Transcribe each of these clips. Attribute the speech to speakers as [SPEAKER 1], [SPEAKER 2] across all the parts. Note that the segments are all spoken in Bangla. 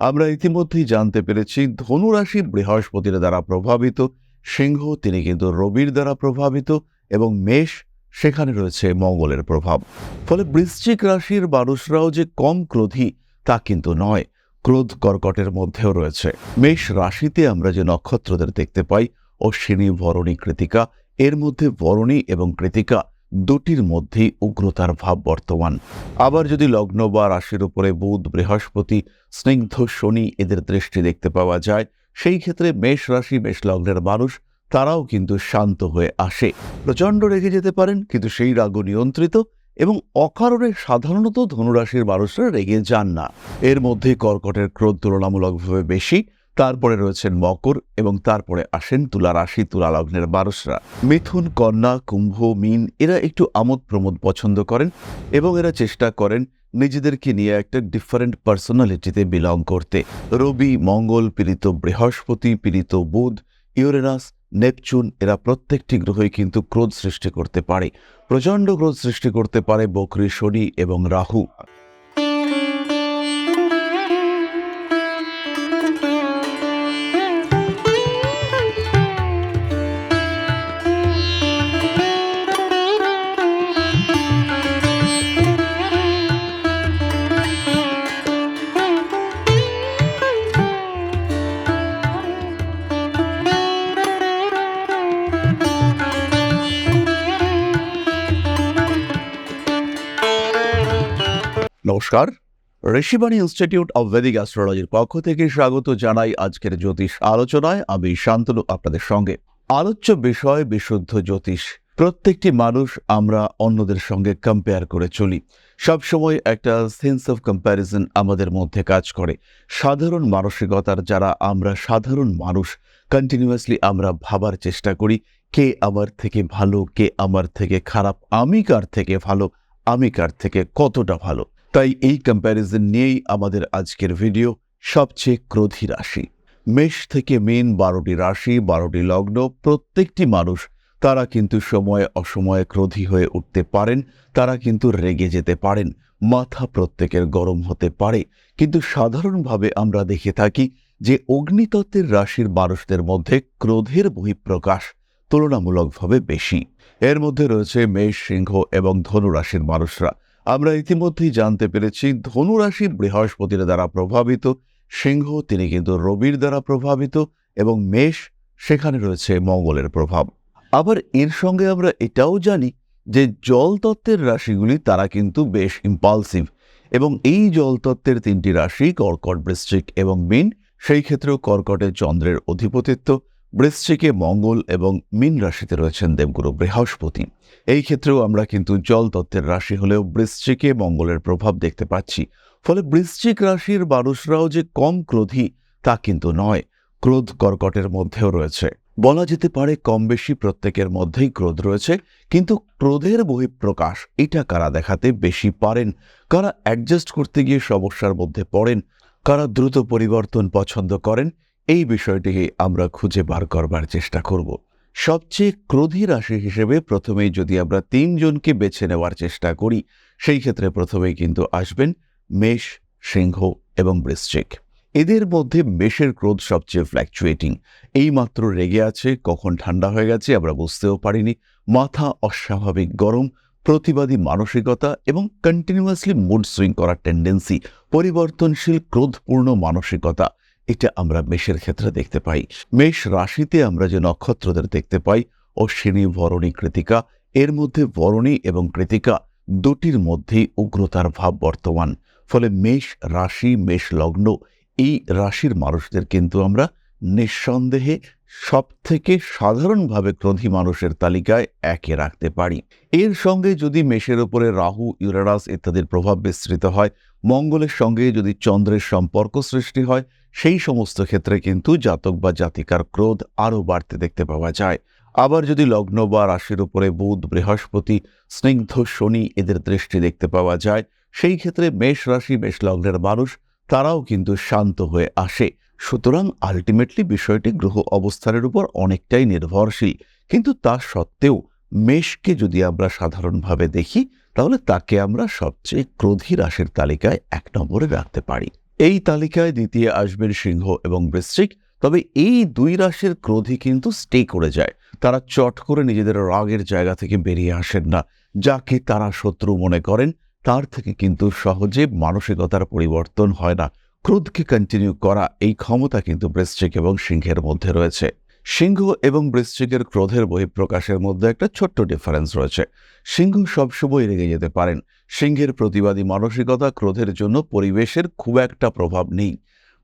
[SPEAKER 1] আমরা ইতিমধ্যেই জানতে পেরেছি, ধনুরাশি বৃহস্পতির দ্বারা প্রভাবিত, সিংহ তিনি কিন্তু রবির দ্বারা প্রভাবিত এবং মেষ সেখানে রয়েছে মঙ্গলের প্রভাব। ফলে বৃশ্চিক রাশির মানুষরাও যে কম ক্রোধী তা কিন্তু নয়, ক্রোধ কর্কটের মধ্যেও রয়েছে। মেষ রাশিতে আমরা যে নক্ষত্রদের দেখতে পাই, অশ্বিনী ভরণী কৃতিকা, এর মধ্যে ভরণী এবং কৃতিকা দুটির মধ্যেই উগ্রতার ভাব বর্তমান। আবার যদি লগ্ন বা রাশির উপরে বুধ, বৃহস্পতি, স্নিগ্ধ শনি এদের দৃষ্টি দেখতে পাওয়া যায়, সেই ক্ষেত্রে মেষ রাশি, মেষ লগ্নের মানুষ, তারাও কিন্তু শান্ত হয়ে আসে। প্রচণ্ড রেগে যেতে পারেন, কিন্তু সেই রাগ নিয়ন্ত্রিত এবং অকারণে সাধারণত ধনুরাশির মানুষরা রেগে যান না। এর মধ্যে কর্কটের ক্রোধ তুলনামূলকভাবে বেশি তারপরে রয়েছেন মকর এবং তারপরে আসেন তুলা রাশি, তুলা লগ্নের মানুষরা মিথুন, কন্যা, কুম্ভ, মিন, এরা একটু আমোদ প্রমোদ পছন্দ করেন এবং এরা চেষ্টা করেন নিজেদেরকে নিয়ে একটা ডিফারেন্ট পার্সোনালিটিতে বিলং করতে। রবি, মঙ্গল, পীড়িত বৃহস্পতি, পীড়িত বুধ, ইউরেনাস, নেপচুন, এরা প্রত্যেকটি গ্রহই কিন্তু ক্রোধ সৃষ্টি করতে পারে। প্রচণ্ড ক্রোধ সৃষ্টি করতে পারে বকরি, শনি এবং রাহু। নমস্কার। ঋষিবাণী ইনস্টিটিউট অব ভেদিক অ্যাস্ট্রোলজির পক্ষ থেকে স্বাগত জানাই আজকের জ্যোতিষ আলোচনায়। আমি শান্তনু আপনাদের সঙ্গে। আলোচ্য বিষয়, বিশুদ্ধ জ্যোতিষ। প্রত্যেকটি মানুষ আমরা অন্যদের সঙ্গে কম্পেয়ার করে চলি। সবসময় একটা সেন্স অফ কম্প্যারিজন আমাদের মধ্যে কাজ করে। সাধারণ মানসিকতার যারা আমরা সাধারণ মানুষ কন্টিনিউয়াসলি আমরা ভাবার চেষ্টা করি, কে আমার থেকে ভালো, কে আমার থেকে খারাপ, আমি কার থেকে ভালো, আমি কার থেকে কতটা ভালো। তাই এই কম্প্যারিজন নিয়েই আমাদের আজকের ভিডিও সবচেয়ে ক্রোধী রাশি। মেষ থেকে মেন বারোটি রাশি, বারোটি লগ্ন, প্রত্যেকটি মানুষ, তারা কিন্তু সময়ে অসময়ে ক্রোধী হয়ে উঠতে পারেন, তারা কিন্তু রেগে যেতে পারেন, মাথা প্রত্যেকের গরম হতে পারে। কিন্তু সাধারণভাবে আমরা দেখে থাকি যে অগ্নিতত্ত্বের রাশির মানুষদের মধ্যে ক্রোধের বহিঃপ্রকাশ তুলনামূলকভাবে বেশি। এর মধ্যে রয়েছে মেষ, সিংহ এবং ধনু রাশির মানুষরা। আমরা ইতিমধ্যেই জানতে পেরেছি ধনুরাশি বৃহস্পতির দ্বারা প্রভাবিত সিংহ, তিনি কিন্তু রবির দ্বারা প্রভাবিত এবং মেষ, সেখানে রয়েছে মঙ্গলের প্রভাব। আবার এর সঙ্গে আমরা এটাও জানি যে জল তত্ত্বের রাশিগুলি তারা কিন্তু বেশ ইম্পালসিভ এবং এই জল তত্ত্বের তিনটি রাশি কর্কট বৃশ্চিক এবং মিন, সেই ক্ষেত্রেও কর্কটে চন্দ্রের অধিপতিত্ব বৃশ্চিকে মঙ্গল এবং মিন রাশিতে রয়েছেন দেবগুরু বৃহস্পতি। এই ক্ষেত্রেও আমরা কিন্তু জল তত্ত্বের রাশি হলেও বৃশ্চিকে মঙ্গলের প্রভাব দেখতে পাচ্ছি। ফলে বৃশ্চিক রাশির মানুষরাও যে কম ক্রোধী, তা কিন্তু নয়। ক্রোধ কর্কটের মধ্যেও রয়েছে। বলা যেতে পারে কম বেশি প্রত্যেকের মধ্যেই ক্রোধ রয়েছে, কিন্তু ক্রোধের বহিঃপ্রকাশ এটা কারা দেখাতে বেশি পারেন? কারা অ্যাডজাস্ট করতে গিয়ে সমস্যার মধ্যে পড়েন? কারা দ্রুত পরিবর্তন পছন্দ করেন? এই বিষয়টিকে আমরা খুঁজে বার করবার চেষ্টা করব। সবচেয়ে ক্রোধী রাশি হিসেবে প্রথমেই যদি আমরা তিনজনকে বেছে নেওয়ার চেষ্টা করি, সেই ক্ষেত্রে প্রথমেই কিন্তু আসবেন মেষ, সিংহ এবং বৃশ্চিক। এদের মধ্যে মেষের ক্রোধ সবচেয়ে ফ্ল্যাকচুয়েটিং এই মাত্র রেগে আছে, কখন ঠান্ডা হয়ে গেছে আমরা বুঝতেও পারিনি। মাথা অস্বাভাবিক গরম, প্রতিবাদী মানসিকতা এবং কন্টিনিউয়াসলি মুড সুইং করার টেন্ডেন্সি পরিবর্তনশীল, ক্রোধপূর্ণ মানসিকতা। এটা আমরা মেষের ক্ষেত্রে দেখতে পাই। মেষ রাশিতে আমরা যে নক্ষত্রদের দেখতে পাই অশ্বিনী বরণী, কৃতিকা, এর মধ্যে বরণী এবং কৃতিকা দুটির মধ্যেই উগ্রতার ভাব বর্তমান। ফলে মেষ রাশি, মেষ লগ্ন, এই রাশির মানুষদের কিন্তু আমরা নিঃসন্দেহে সব থেকে সাধারণভাবে ক্রোধী মানুষের তালিকায় একে রাখতে পারি। এর সঙ্গে যদি মেষের ওপরে রাহু, ইউরেনাস ইত্যাদির প্রভাব বিস্তৃত হয়, মঙ্গলের সঙ্গে যদি চন্দ্রের সম্পর্ক সৃষ্টি হয় সেই সমস্ত ক্ষেত্রে কিন্তু জাতক বা জাতিকার ক্রোধ আরও বাড়তে দেখতে পাওয়া যায়। আবার যদি লগ্ন বা রাশির উপরে বুধ, বৃহস্পতি, স্নিগ্ধ, শনি এদের দৃষ্টি দেখতে পাওয়া যায়, সেই ক্ষেত্রে মেষ রাশি, মেষ লগ্নের মানুষ তারাও কিন্তু শান্ত হয়ে আসে। সুতরাং আলটিমেটলি বিষয়টি গ্রহ অবস্থানের উপর অনেকটাই নির্ভরশীল। কিন্তু তা সত্ত্বেও মেষকে যদি আমরা সাধারণভাবে দেখি, তাহলে তাকে আমরা সবচেয়ে ক্রোধী রাশির তালিকায় এক নম্বরে রাখতে পারি। এই তালিকায় দ্বিতীয় আসবেন সিংহ এবং বৃশ্চিক। তবে এই দুই রাশির ক্রোধই কিন্তু স্টে করে যায়। তারা চট করে নিজেদের রাগের জায়গা থেকে বেরিয়ে আসেন না। যাকে তারা শত্রু মনে করেন, তার থেকে কিন্তু সহজে মানসিকতার পরিবর্তন হয় না। ক্রোধকে কন্টিনিউ করা এই ক্ষমতা কিন্তু বৃশ্চিক এবং সিংহের মধ্যে রয়েছে। সিংহ এবং বৃশ্চিকের ক্রোধের বহিঃপ্রকাশের মধ্যে একটা ছোট্ট ডিফারেন্স রয়েছে। সিংহ সবসময় রেগে যেতে পারেন সিংহের প্রতিবাদী মানসিকতা ক্রোধের জন্য পরিবেশের খুব একটা প্রভাব নেই।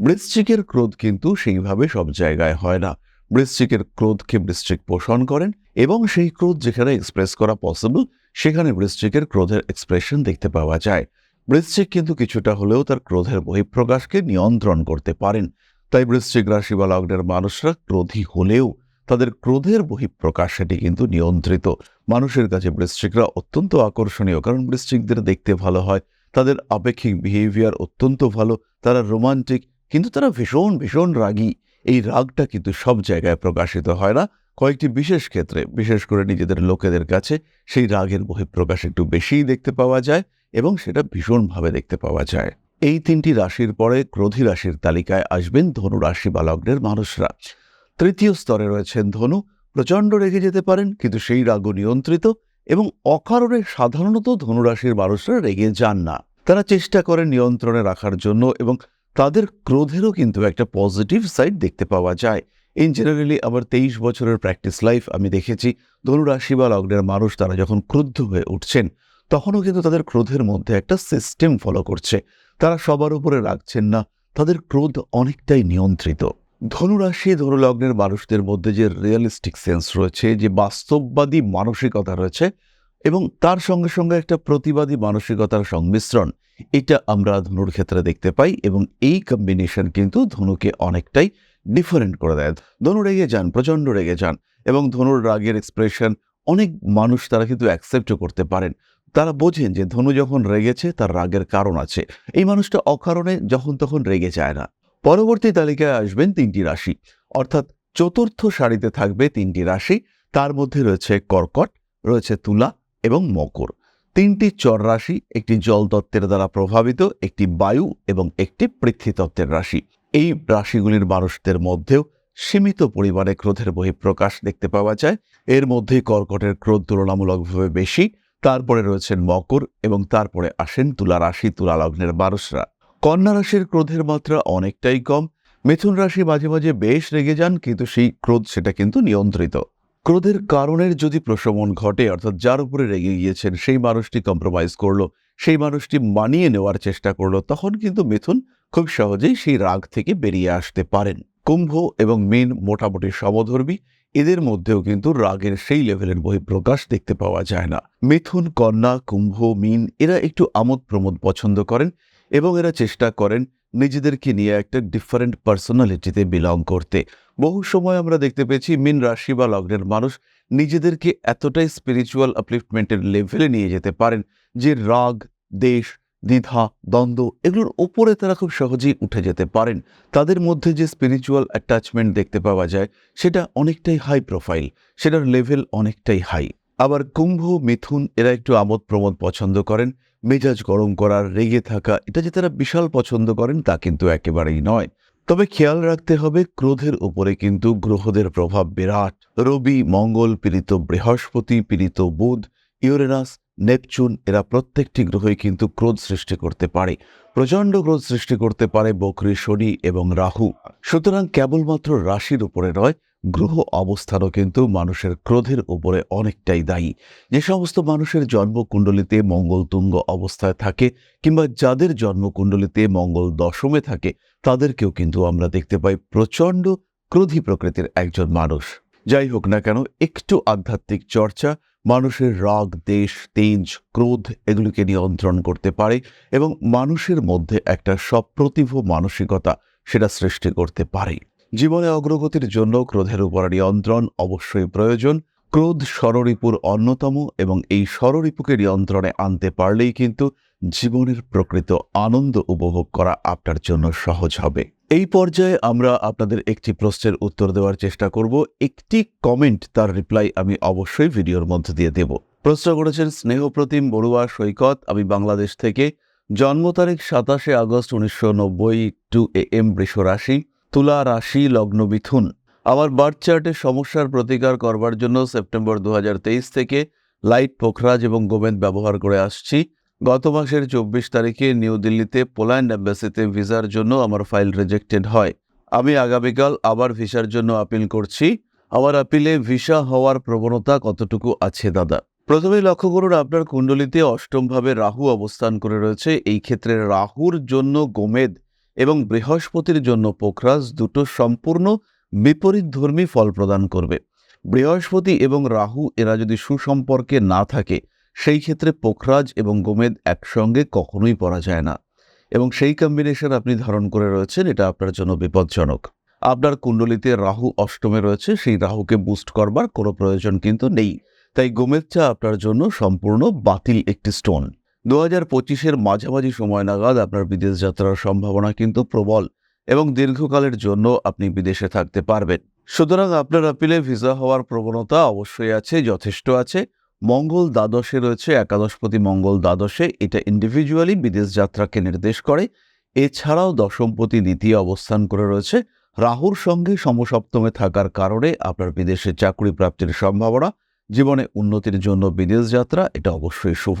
[SPEAKER 1] বৃশ্চিকের ক্রোধ কিন্তু সেইভাবে সব জায়গায় হয় না। বৃশ্চিকের ক্রোধকে বৃশ্চিক পোষণ করেন এবং সেই ক্রোধ যেখানে এক্সপ্রেস করা পসিবল সেখানে বৃশ্চিকের ক্রোধের এক্সপ্রেশন দেখতে পাওয়া যায়। বৃশ্চিক কিন্তু কিছুটা হলেও তার ক্রোধের বহিঃপ্রকাশকে নিয়ন্ত্রণ করতে পারেন। তাই বৃশ্চিক রাশি বা লগ্নের মানুষরা ক্রোধী হলেও তাদের ক্রোধের বহিঃপ্রকাশ সেটি কিন্তু নিয়ন্ত্রিত। মানুষের কাছে বৃশ্চিকরা অত্যন্ত আকর্ষণীয়, কারণ বৃশ্চিকদের দেখতে ভালো হয়, তাদের আপেক্ষিক বিহেভিয়ার অত্যন্ত ভালো, তারা রোমান্টিক কিন্তু তারা ভীষণ ভীষণ রাগী। এই রাগটা কিন্তু সব জায়গায় প্রকাশিত হয় না। কয়েকটি বিশেষ ক্ষেত্রে, বিশেষ করে নিজেদের লোকেদের কাছে সেই রাগের বহিঃপ্রকাশ একটু বেশিই দেখতে পাওয়া যায় এবং সেটা ভীষণভাবে দেখতে পাওয়া যায়। এই তিনটি রাশির পরে ক্রোধী রাশির তালিকায় আসবেন ধনু রাশি বা লগ্নের মানুষরা। তৃতীয় স্তরে রয়েছেন ধনু, প্রচণ্ড রেগে যেতে পারেন, কিন্তু সেই রাগও নিয়ন্ত্রিত এবং অকারণে সাধারণত ধনুরাশির মানুষরা রেগে যান না। তারা চেষ্টা করেন নিয়ন্ত্রণে রাখার জন্য এবং তাদের ক্রোধেরও কিন্তু একটা পজিটিভ সাইড দেখতে পাওয়া যায়। ইন জেনারেলি আমার তেইশ বছরের প্র্যাকটিস লাইফ আমি দেখেছি, ধনুরাশি বা লগ্নের মানুষ তারা যখন ক্রুদ্ধ হয়ে উঠছেন, তখনও কিন্তু তাদের ক্রোধের মধ্যে একটা সিস্টেম ফলো করছে। তারা সবার উপরে রাখছেন না, তাদের ক্রোধ অনেকটাই নিয়ন্ত্রিত। ধনুরাশি, ধনুলগ্নের মানুষদের মধ্যে যে রিয়েলিস্টিক সেন্স রয়েছে, যে বাস্তববাদী মানসিকতা রয়েছে এবং তার সঙ্গে সঙ্গে একটা প্রতিবাদী মানসিকতার সংমিশ্রণ, এটা আমরা ধনুর ক্ষেত্রে দেখতে পাই এবং এই কম্বিনেশন কিন্তু ধনুকে অনেকটাই ডিফারেন্ট করে দেয়। ধনু রেগে যান, প্রচণ্ড রেগে যান এবং ধনুর রাগের এক্সপ্রেশন অনেক মানুষ তারা কিন্তু অ্যাকসেপ্টও করতে পারেন। তারা বোঝেন যে ধনু যখন রেগেছে তার রাগের কারণ আছে। এই মানুষটা অকারণে যখন তখন রেগে যায় না। পরবর্তী তালিকায় আসবেন তিনটি রাশি। অর্থাৎ চতুর্থ সারিতে থাকবে তিনটি রাশি, তার মধ্যে রয়েছে কর্কট, রয়েছে তুলা এবং মকর। তিনটি চর রাশি একটি জল তত্ত্বের দ্বারা প্রভাবিত, একটি বায়ু এবং একটি পৃথ্বীতত্ত্বের রাশি। এই রাশিগুলির মানুষদের মধ্যেও সীমিত পরিমাণে ক্রোধের বহিঃপ্রকাশ দেখতে পাওয়া যায়। এর মধ্যে কর্কটের ক্রোধ তুলনামূলকভাবে বেশি, তারপরে রয়েছেন মকর এবং তারপরে আসেন তুলা রাশি, তুলা লগ্নের মানুষরা। কন্যা রাশির ক্রোধের মাত্রা অনেকটাই কম। মিথুন রাশি মাঝে মাঝে বেশ রেগে যান, কিন্তু সেই ক্রোধ সেটা কিন্তু নিয়ন্ত্রিত। ক্রোধের কারণের যদি প্রশমন ঘটে, অর্থাৎ যার উপরে রেগে গিয়েছেন, সেই মানুষটি কম্প্রোমাইজ করল, সেই মানুষটি মানিয়ে নেওয়ার চেষ্টা করল, তখন কিন্তু মিথুন খুব সহজেই সেই রাগ থেকে বেরিয়ে আসতে পারেন। কুম্ভ এবং মীন মোটামুটি সমধর্মী, এদের মধ্যেও কিন্তু রাগের সেই লেভেলের বহিঃপ্রকাশ দেখতে পাওয়া যায় না। মিথুন, কন্যা, কুম্ভ, মিন, এরা একটু আমোদ প্রমোদ পছন্দ করেন এবং এরা চেষ্টা করেন নিজেদেরকে নিয়ে একটা ডিফারেন্ট পার্সোনালিটিতে বিলং করতে। বহু সময় আমরা দেখতে পেয়েছি মিন রাশি বা লগ্নের মানুষ নিজেদেরকে এতটাই স্পিরিচুয়াল আপলিফটমেন্টের লেভেলে নিয়ে যেতে পারেন যে রাগ, দেশ, দ্বিধা, দ্বন্দ্ব এগুলোর ওপরে তারা খুব সহজেই উঠে যেতে পারেন। তাদের মধ্যে যে স্পিরিচুয়াল অ্যাটাচমেন্ট দেখতে পাওয়া যায় সেটা অনেকটাই হাই প্রোফাইল সেটার লেভেল অনেকটাই হাই আবার কুম্ভ, মিথুন এরা একটু আমোদ প্রমোদ পছন্দ করেন মেজাজ গরম করার, রেগে থাকা, এটা যে তারা বিশাল পছন্দ করেন তা কিন্তু একেবারেই নয়। তবে খেয়াল রাখতে হবে, ক্রোধের উপরে কিন্তু গ্রহদের প্রভাব বিরাট। রবি, মঙ্গল, পীড়িত বৃহস্পতি, পীড়িত বুধ, ইউরেনাস, নেপচুন, এরা প্রত্যেকটি গ্রহই কিন্তু ক্রোধ সৃষ্টি করতে পারে। প্রচণ্ড ক্রোধ সৃষ্টি করতে পারে বকরি শনি এবং রাহু। সুতরাং কেবলমাত্র রাশির উপরে নয় গ্রহ অবস্থানও কিন্তু মানুষের ক্রোধের উপরে অনেকটাই দায়ী। যে সমস্ত মানুষের জন্মকুণ্ডলিতে মঙ্গল তুঙ্গ অবস্থায় থাকে কিংবা যাদের জন্মকুণ্ডলিতে মঙ্গল দশমে থাকে, তাদেরকেও কিন্তু আমরা দেখতে পাই প্রচণ্ড ক্রোধী প্রকৃতির একজন মানুষ। যাই হোক না কেন, একটু আধ্যাত্মিক চর্চা মানুষের রাগ, দেশ, তেজ, ক্রোধ এগুলিকে নিয়ন্ত্রণ করতে পারে এবং মানুষের মধ্যে একটা সপ্রতিভ মানসিকতা সেটা সৃষ্টি করতে পারে। জীবনে অগ্রগতির জন্য ক্রোধের উপর নিয়ন্ত্রণ অবশ্যই প্রয়োজন। ক্রোধ ষড়রিপুর অন্যতম এবং এই ষড়রিপুকে নিয়ন্ত্রণে আনতে পারলেই কিন্তু জীবনের প্রকৃত আনন্দ উপভোগ করা আপনার জন্য সহজ হবে। এই পর্যায়ে আমরা আপনাদের একটি প্রশ্নের উত্তর দেওয়ার চেষ্টা করব। একটি কমেন্ট তার রিপ্লাই আমি অবশ্যই ভিডিওর মধ্যে দিয়ে দেব। প্রশ্ন করেছেন স্নেহপ্রতিম বড়ুয়া সৈকত, আমি বাংলাদেশ থেকে। জন্ম তারিখ সাতাশে আগস্ট উনিশশো নব্বই টু এ এম বৃষ রাশি তুলা রাশি লগ্ন মিথুন। আমার বার্থ চার্টে সমস্যার প্রতিকার করবার জন্য সেপ্টেম্বর দু হাজার তেইশ থেকে লাইট পোখরাজ এবং গোমেদ ব্যবহার করে আসছি। গত মাসের চব্বিশ তারিখে নিউ দিল্লিতে পোল্যান্ড অ্যাম্বাসিতে ভিসার জন্য আমার ফাইল রিজেক্টেড হয়। আমি আগামীকাল আবার ভিসার জন্য আপিল করছি। আমার আপিলে ভিসা হওয়ার প্রবণতা কতটুকু আছে, দাদা? প্রথমে লক্ষ্য করুন, আপনার কুণ্ডলিতে অষ্টমভাবে রাহু অবস্থান করে রয়েছে। এই ক্ষেত্রে রাহুর জন্য গোমেদ এবং বৃহস্পতির জন্য পোখরাজ দুটো সম্পূর্ণ বিপরীত ধর্মী ফল প্রদান করবে। বৃহস্পতি এবং রাহু এরা যদি সুসম্পর্কে না থাকে, সেই ক্ষেত্রে পোখরাজ এবং গোমেদ একসঙ্গে কখনোই পড়া যায় না। এবং সেই কম্বিনেশন আপনি ধারণ করে রয়েছেন, এটা আপনার জন্য বিপজ্জনক। আপনার কুণ্ডলিতে রাহু অষ্টমে রয়েছে, সেই রাহুকে বুস্ট করবার কোনো প্রয়োজন কিন্তু নেই। তাই গোমেদ চা আপনার জন্য সম্পূর্ণ বাতিল একটি স্টোন দু হাজার পঁচিশের মাঝামাঝি সময় নাগাদ আপনার বিদেশ যাত্রার সম্ভাবনা কিন্তু প্রবল এবং দীর্ঘকালের জন্য আপনি বিদেশে থাকতে পারবেন। সুতরাং আপনার আপিলে ভিসা হওয়ার প্রবণতা অবশ্যই আছে, যথেষ্ট আছে। মঙ্গল দ্বাদশে রয়েছে, একাদশপতি মঙ্গল দ্বাদশে। এটা ইন্ডিভিজুয়ালি বিদেশ যাত্রাকে নির্দেশ করে। এছাড়াও দশমপতি দ্বিতীয় অবস্থান করে রয়েছে। রাহুর সঙ্গে সমসপ্তমে থাকার কারণে আপনার বিদেশে চাকরি প্রাপ্তির সম্ভাবনা। জীবনে উন্নতির জন্য বিদেশ যাত্রা, এটা অবশ্যই শুভ।